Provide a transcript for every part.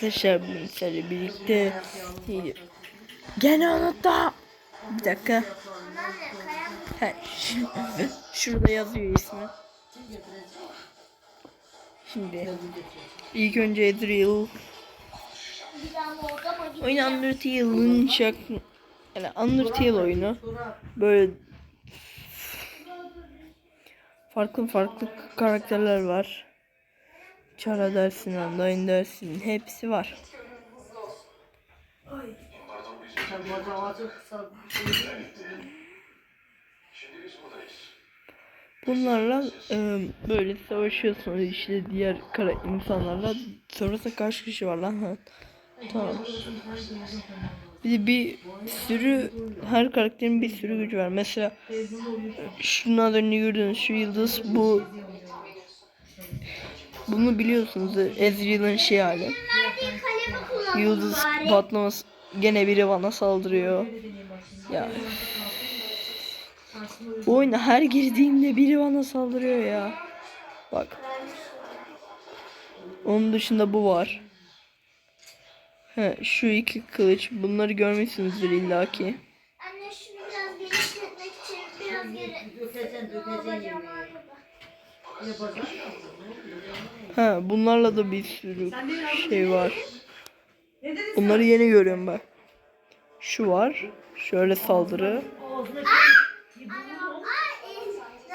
Arkadaşlar sizlerle birlikte Gene unuttum. Bir dakika. Şurada yazıyor ismi. Şimdi ilk önce Ezreal oyun Undertale'ın şak yani Undertale oyunu böyle farklı farklı karakterler var. Çara dersin, Undyne dersin hepsi var. Bunlarla e, böyle savaşıyorsunuz işte diğer kara insanlarla. Sonrasında kaç kişi var lan? Ha. Tamam. Bir bir sürü her karakterin bir sürü gücü var. Mesela şunun adını gördüğünüz şu yıldız bu bunu biliyorsunuz Ezreal'ın şey hali. Yıldız patlaması gene biri bana saldırıyor. Ya bu oyuna her girdiğimde biri bana saldırıyor ya. Bak. Onun dışında bu var. He, şu iki kılıç. Bunları görmüşsünüzdür illaki. Anne şunu biraz genişletmek için biraz geri... Dökeceksin yemeği. Ha, bunlarla da bir sürü şey var. Bunları yeni görüyorum ben. Şu var. Şöyle saldırı.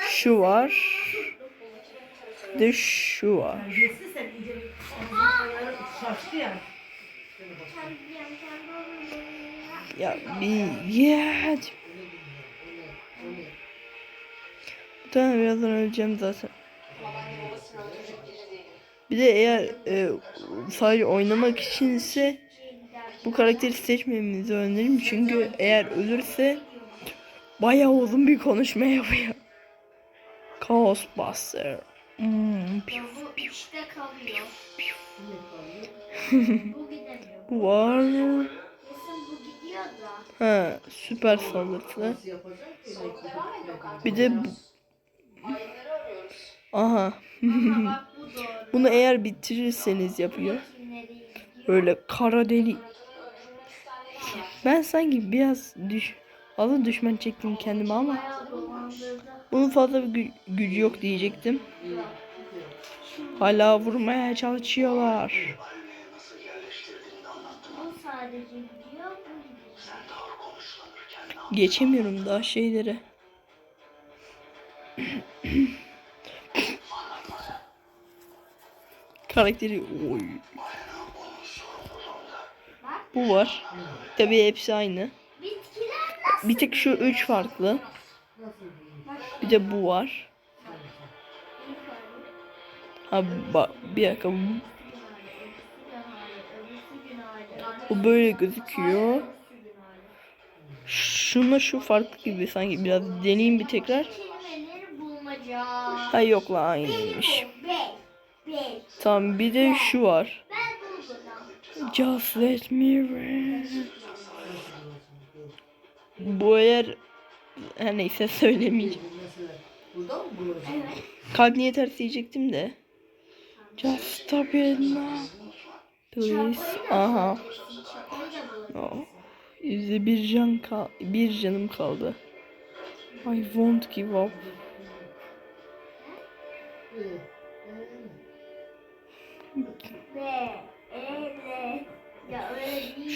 Şu var. De şu var. Ya. Bir ya. Tamam birazdan öleceğim zaten. Bir de eğer e, sadece oynamak içinse bu karakteri seçmemenizi öneririm çünkü eğer ölürse bayağı uzun bir konuşma yapıyor. Chaos Buster. Hmm, piu, Bu piu, piu. Var. Ha, süper saldırısı. Bir de bu. Aha. Bunu eğer bitirirseniz yapıyor. Böyle kara deli. Ben sanki biraz düş fazla düşman çektim kendime ama bunun fazla bir gü- gücü yok diyecektim. Hala vurmaya çalışıyorlar. Geçemiyorum daha şeyleri. Karakteri oy. Bu var. Tabii hepsi aynı. Bir tek şu üç farklı. Bir de bu var. Ha bak bir dakika. bu- böyle gözüküyor. Şuna şu farklı gibi sanki biraz deneyeyim bir tekrar. Ha yok lan aynıymış. Tamam bir de şu var. Just let me rest. Bu eğer her neyse söylemeyeceğim. Kalp niye ters diyecektim de. Just stop it now. Please. Aha. Oh. Yüzde bir can kal bir canım kaldı. I won't give up.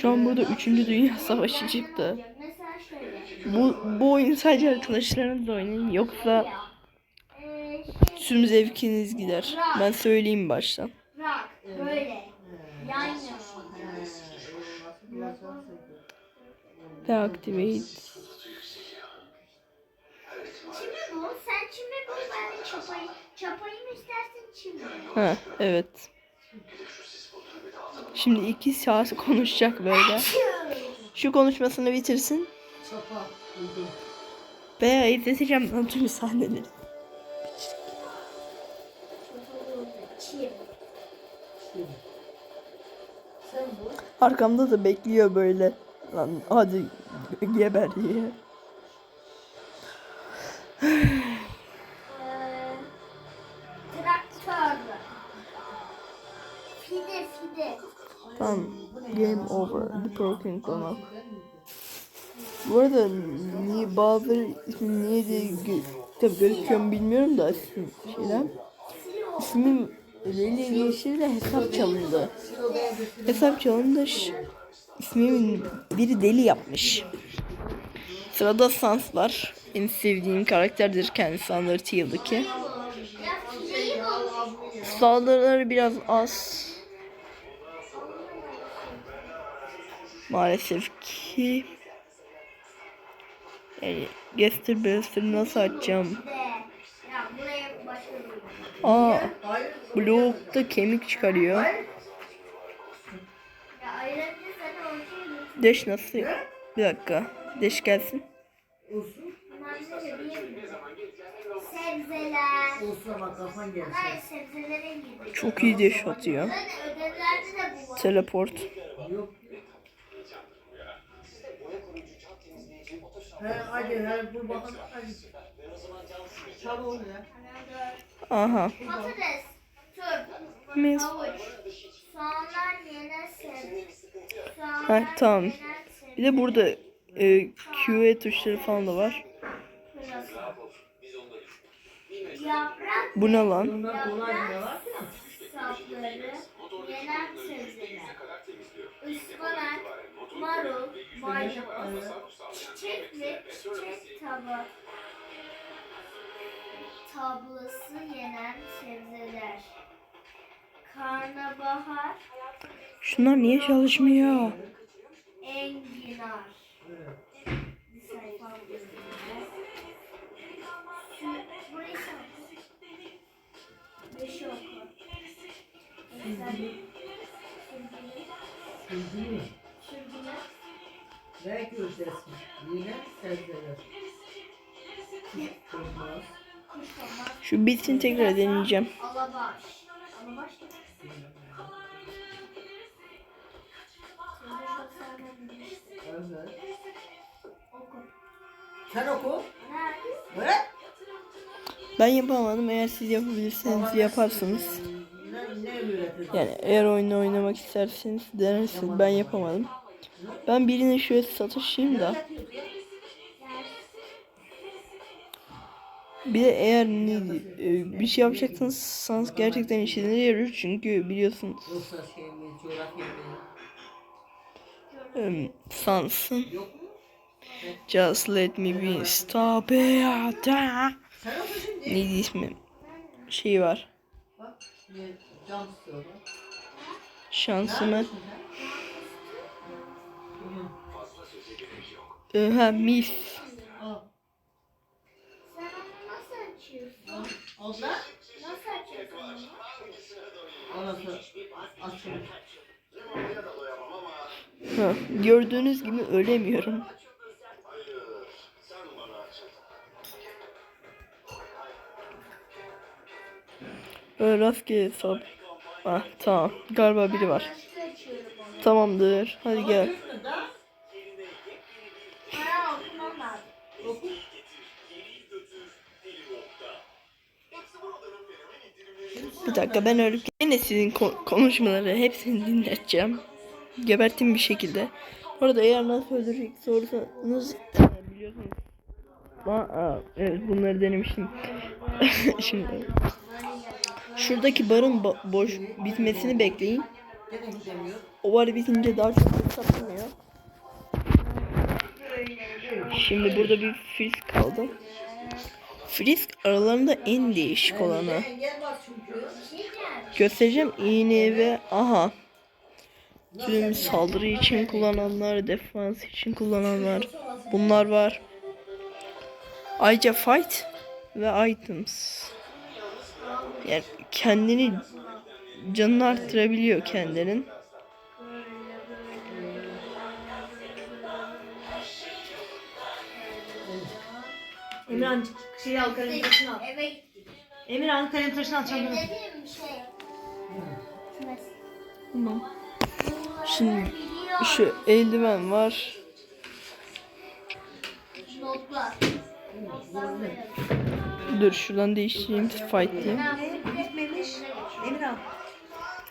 Şu an burada 3. Dünya Savaşı çıktı. Bu bu oyun sadece arkadaşlarınızla oynayın yoksa Ee, tüm zevkiniz gider. Ben söyleyeyim baştan. Deactivate. Çimi bul. Sen çimi bul. Ben çapayı. Çapayı mı istersin çimi? mi? Ha evet. Şimdi iki saat konuşacak böyle. Şu konuşmasını bitirsin. Veya izleteceğim ben tüm sahneleri. Arkamda da bekliyor böyle. Lan hadi geber diye. Game over. The Broken Konak. Bu arada niye bazıları ismi niye diye gö tabi gözüküyor mu bilmiyorum da isim şeyden. İsmim ilgili şey de hesap çalındı. Hesap çalındı. İsmimin biri deli yapmış. Sırada Sans var. En sevdiğim karakterdir kendisi Undertale'daki. Saldırıları biraz az. Maalesef ki. Yani Gester Blaster'ı nasıl açacağım? Aa, Hayır. Block'ta kemik çıkarıyor. Deş nasıl? Bir dakika. Deş gelsin. Çok iyi deş atıyor. Teleport. Yok. He hadi he ya. Aha. Patates, turp, Mis. havuç, soğanlar. Ha, Soğanlar tamam. yenen sebze. Bir de burada e, QA tuşları falan da var. Yaprak Bu ne lan? Bundan kolay bile var ya. sapları, yenen sebzeler. Ispanak, marul, maydanoz, çiçekli, çiçek tava, tablası yenen sebzeler. Karnabahar, Şunlar niye çalışmıyor? enginar. Bir sayfa üzerinde. Şu, burayı sen oku. Beşi oku. Mesela sürgülü, Sözünü. Renk ötesi. Yine sebzeler. Şu bitsin tekrar deneyeceğim. alabaş. Alabaş sen. Evet. Oku. Sen. Ben yapamadım. Eğer siz yapabilirseniz yaparsınız. Yani eğer oyunu oynamak isterseniz denersiniz. Ben yapamadım. Ben birini şöyle satışayım da. Bir de eğer ne, e, bir şey yapacaksanız gerçekten işinize yarıyor. Çünkü biliyorsunuz Sans'ın? Just let me be stop it. Neydi ismi? Şey var. Şansımı. Neredesin sen? Hı. e, Ha mis. Açılır. Ha, gördüğünüz gibi ölemiyorum. Böyle rastgele sap. Ah tamam. Galiba biri var. Tamamdır. Hadi gel. Da. Bir dakika ben ölüp yine sizin ko- konuşmaları hepsini dinleteceğim. Gebertim bir şekilde. Bu arada eğer nasıl öldürecek sorsanız biliyorsunuz. Aa, evet bunları denemiştim. Şimdi şuradaki barın bo- boş bitmesini bekleyin. O bar bitince daha çok satılmıyor. Şimdi burada bir frisk kaldı. Frisk aralarında en değişik olanı. Göstereceğim iğne ve aha. Tüm saldırı için kullananlar, defans için kullananlar. Bunlar var. Ayrıca fight ve items. Yani kendini canını arttırabiliyor kendinin. Emirhan şey al kalem taşını al. Eve gittik. Emirhan kalem taşını al çantanı. Dediğim şey. Kümesi. Tamam. Bunları Şimdi şu eldiven var. Notlar. Dur şuradan değiştireyim fight diye. Bitmemiş. Emirhan.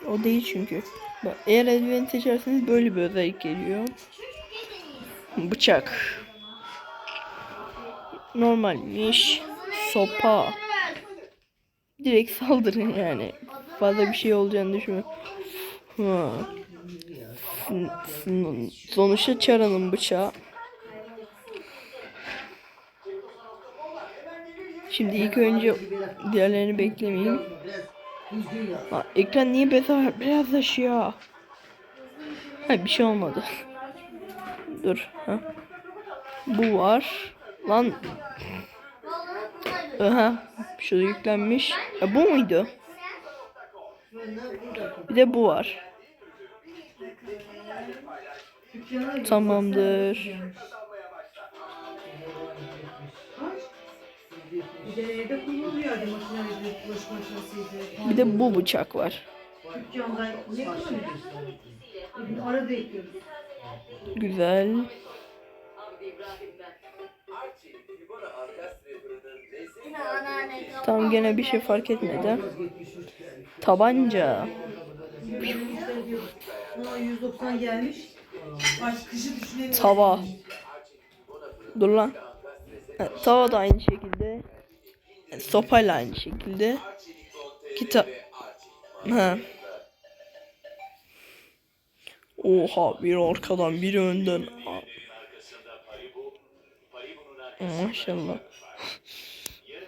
O değil çünkü. Bak, eğer eldiveni seçerseniz böyle bir özellik geliyor. Bıçak. Normalmiş. Sopa. Direkt saldırın yani. Fazla bir şey olacağını n- Sonuçta Chara'nın bıçağı. Şimdi ilk önce diğerlerini beklemeyeyim. Ha, ekran niye beyaz, beyazlaşıyor? Ha, bir şey olmadı. Dur. Ha. Bu var. Lan. Aha. Şurada yüklenmiş. Ha, bu muydu? Bir de bu var. Tamamdır. Bir de bu bıçak var. Güzel. Tam gene bir şey fark etmedi. Tabanca. Aa 190 gelmiş. Tava. Dur lan. Ha, tava da aynı şekilde. Yani Sopayla aynı şekilde. Kitap. Ha. Oha biri arkadan biri önden. Maşallah.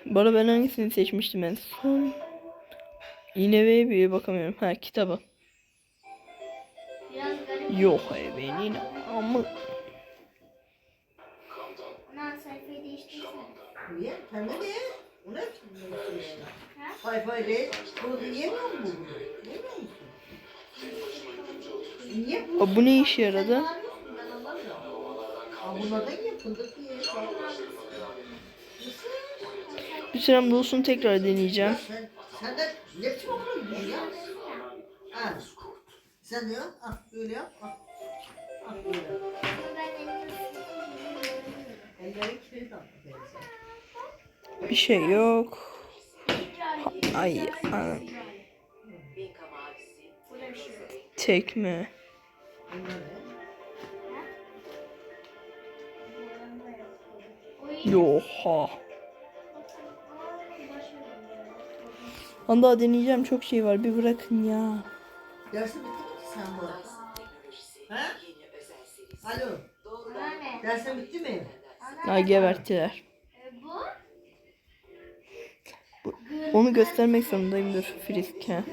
Bu arada ben hangisini seçmiştim en son? İğneye bir bakamıyorum. Ha kitabı. Yok benim ama Ondan sayfayı değiştirsene. Niye? Pembe ne? O ne? Değil. Bu yemiyor mu? Yemiyor musun? Niye bu? Aa, bu ne işe yaradı? Aa, Bir sürem olsun tekrar deneyeceğim. Sen, sen de ne biçim okula gidiyorsun ya? Ha. Sen de yap. Ah böyle yap. Ah. Ah böyle. Elleri kilit. Bir şey yok. Ay anam. Tekme. Yoha. Daha deneyeceğim çok şey var bir bırakın ya. Dersin bitti mi sen bu? Ha? Alo. Anne. Dersin bitti mi? E, Bu Onu göstermek zorundayım dur frisk ha.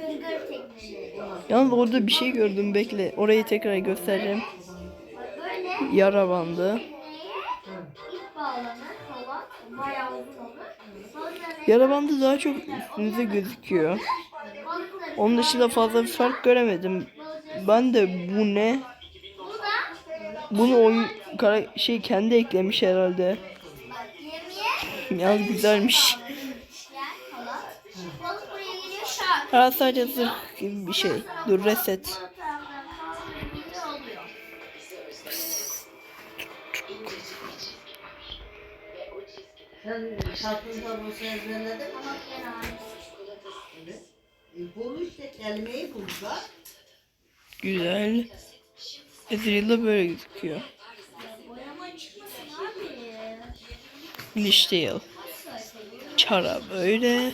Yalnız orada bir şey gördüm bekle. Orayı tekrar göstereceğim. Yara bandı. Yara bandı daha çok üstünüze gözüküyor. Onun dışında fazla bir fark göremedim. Ben de bu ne? Bunu oyun kara- şey kendi eklemiş herhalde. Yalnız güzelmiş. Balık sadece zırh gibi bir şey. Dur reset. Sen şarkını tablosu ezberledin mi? Ama. Evet. E, bunu işte kelimeyi buldular. Güzel. Ezreal'da böyle gözüküyor. Abi. Nişteyal. Çara böyle.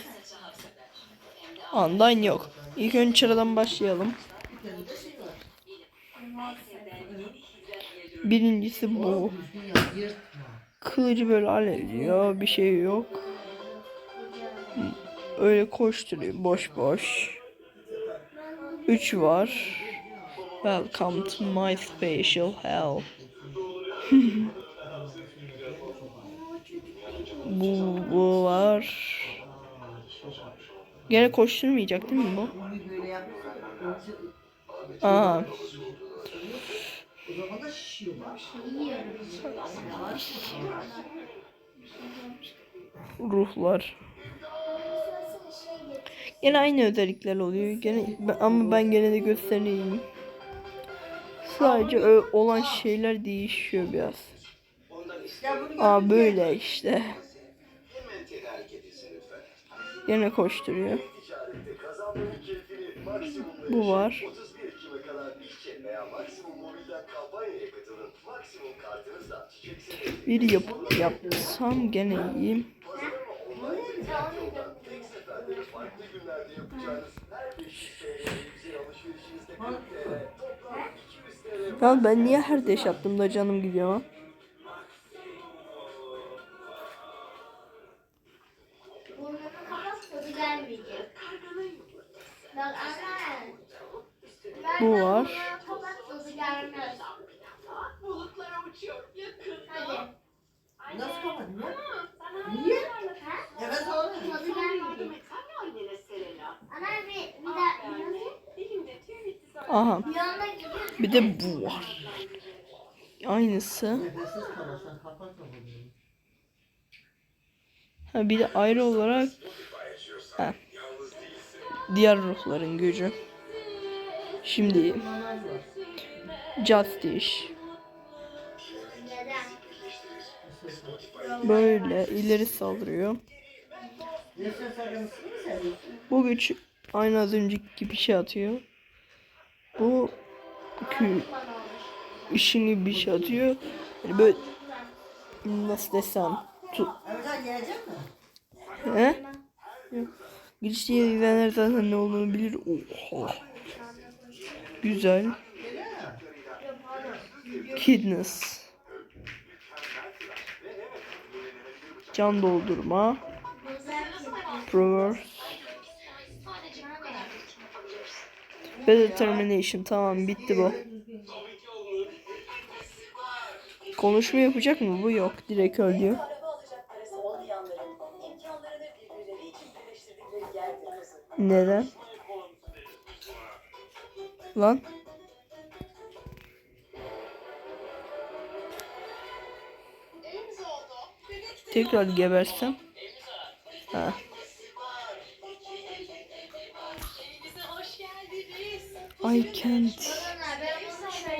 Andan yok. İlk önce çaradan başlayalım. Birincisi bu. Kılıcı böyle alevliyor. Bir şey yok. Öyle koşturuyor. Boş boş. 3 var. Welcome to my special hell. bu, bu var. Gene koşturmayacak değil mi bu? Aa, o zaman da şişiyor bak. ruhlar. Gene aynı özellikler oluyor. Gene ama ben gene de göstereyim. Sadece olan şeyler değişiyor biraz. Aa böyle işte. Gene koşturuyor. Bu var. 31 Ekim'e kadar İlke veya Maksimum Mobil'den kampanyaya katılın. Maksimum kartınızla çiçeksiniz. Bir yap yapsam gene iyiyim. Pazarlama online ve dijital yoldan tek seferde ve farklı günlerde yapacağınız her 500 TL yüksek alışverişinizde 40 TL, toplam 200 TL Ya ben niye her deş yaptığımda canım gidiyor lan? Burnunu kapat gelmeyecek. Bak. Bu Ver, var. Burnunu kapat tadı gelmez. Bulutlara uçuyor yakında. Hadi. Nasıl kapadın ya? Niye? Ha? Evet. Aha. Bir anda gidiyor. Bir de bu var. Aynısı. Ha bir de ayrı olarak ha. diğer ruhların gücü. Şimdi. Justice böyle ileri saldırıyor. Bu güç aynı az önceki gibi şey atıyor. Bu kü gibi bir şey atıyor. Yani böyle nasıl desem tu he? Yok. Giriş diye izleyenler zaten ne olduğunu bilir. Oha. Güzel. Kidness. Can doldurma. Proverse. Ve determination. Tamam bitti bu. Konuşma yapacak mı bu? Yok. Direkt öldü. Araba Lan. Tekrar gebersem. Ha. I can't.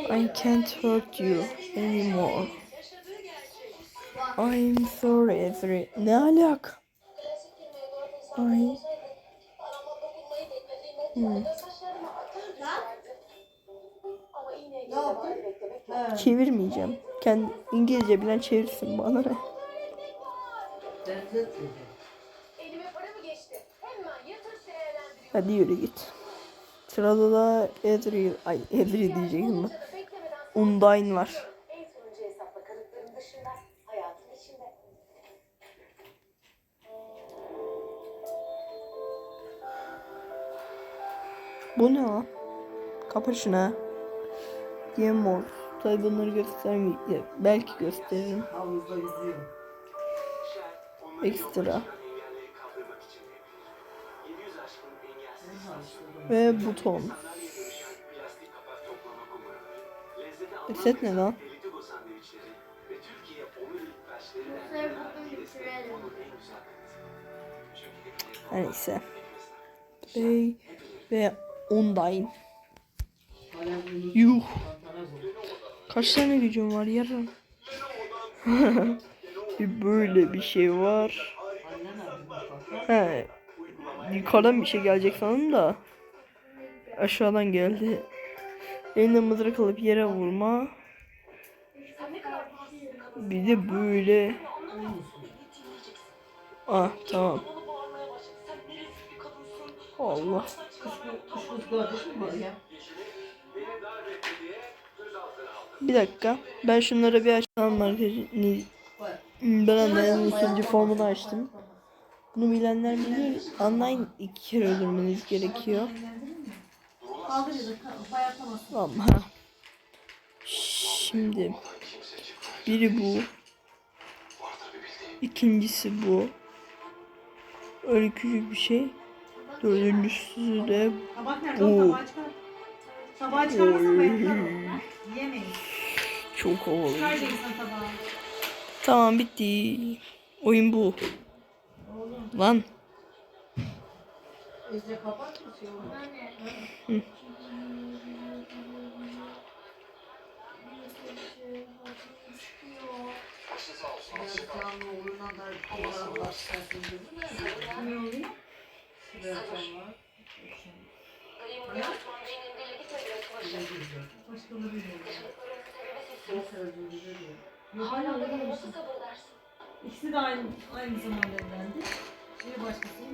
I can't hurt you anymore. I'm sorry Ezri. Ne alaka? Ay. Hmm. Çevirmeyeceğim. Kendi İngilizce bilen çevirsin bana ne? Hadi yürü git. Sırada da Ezri, ay Ezri diyecektim ben. Undyne var. Bu ne lan? Kapa şunu. Game Mode. Tabi bunları göstermeyeyim. Belki gösteririm. Ekstra. engelleri kaldırmak için yapılır. 700 aşkın engelsiz Ve buton. sandalyeye E. Kaç tane gücüm var yarın? bir böyle bir şey var. He. Yukarıdan bir şey gelecek sandım da. Aşağıdan geldi. Eline mızrak alıp yere vurma. Bir de böyle. Ah tamam. Allah. Kuş? Bir dakika. Ben şunları bir açalım. Bak. Ben anlayan ikinci formunu açtım. Bunu bilenler bilir. Online iki kere öldürmeniz gerekiyor. Ha. Şimdi biri bu. İkincisi bu. Öyle küçük bir şey. Dördüncüsü de Tabak nerede? Oo. O tabağı çok havalı. Tamam bitti. Oyun bu. Lan. İyice kapat Anne. Ya canlı oğluna da. Hala öyle misin? İkisi de aynı, aynı zamanda evlendi. Biri başkasıyım.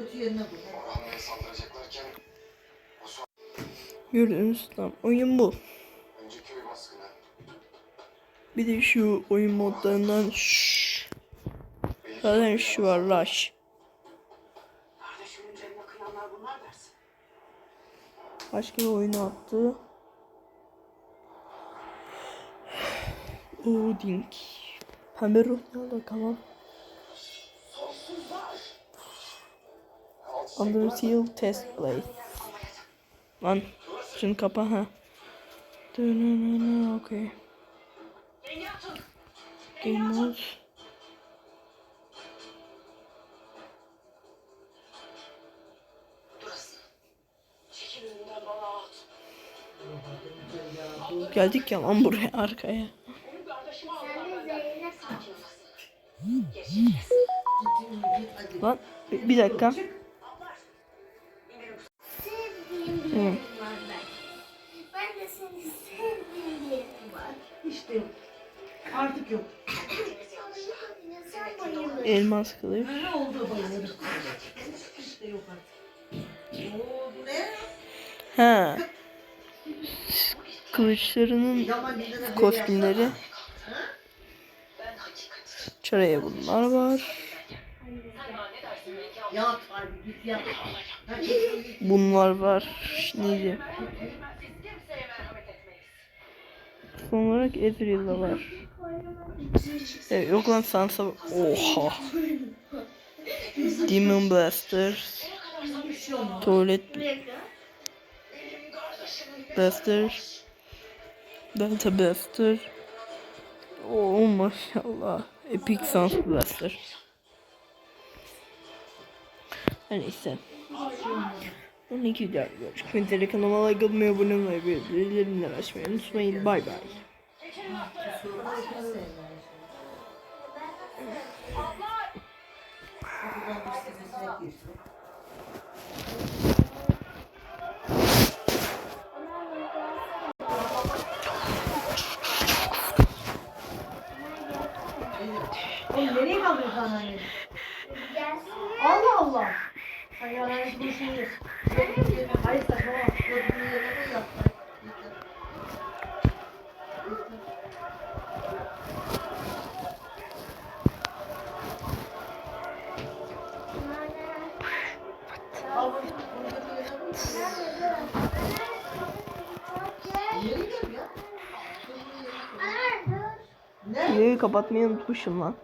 Kötü yerine koy. Gördünüz tam oyun bu. Bir de şu oyun modlarından şşş. Zaten şu var dersin. Başka bir oyunu attı. Odink. Pembe ruhlarla kalan. Undertale Test Play. Lan şunu kapa ha. Okay. Game mode. Geldik ya lan buraya arkaya. Lan bir dakika. Elmas kılıç. Ne oldu yok artık. Oo bu ne? Ha. Kılıçlarının böyle kostümleri. Çaraya bunlar var. Bunlar var. Etmeyiz. Son olarak Ezreal'da var. Evet, yok lan Sansa. Oha. Demon Blaster. Tuvalet Blaster. Delta Blaster. Oo maşallah. Epic Sans Blaster. Her neyse. 12 videoda görüşmek üzere kanalıma like atmayı, abone olmayı ve bildirimleri açmayı unutmayın. Bay bay. Kapıdan kapatmayı unutmuşum lan.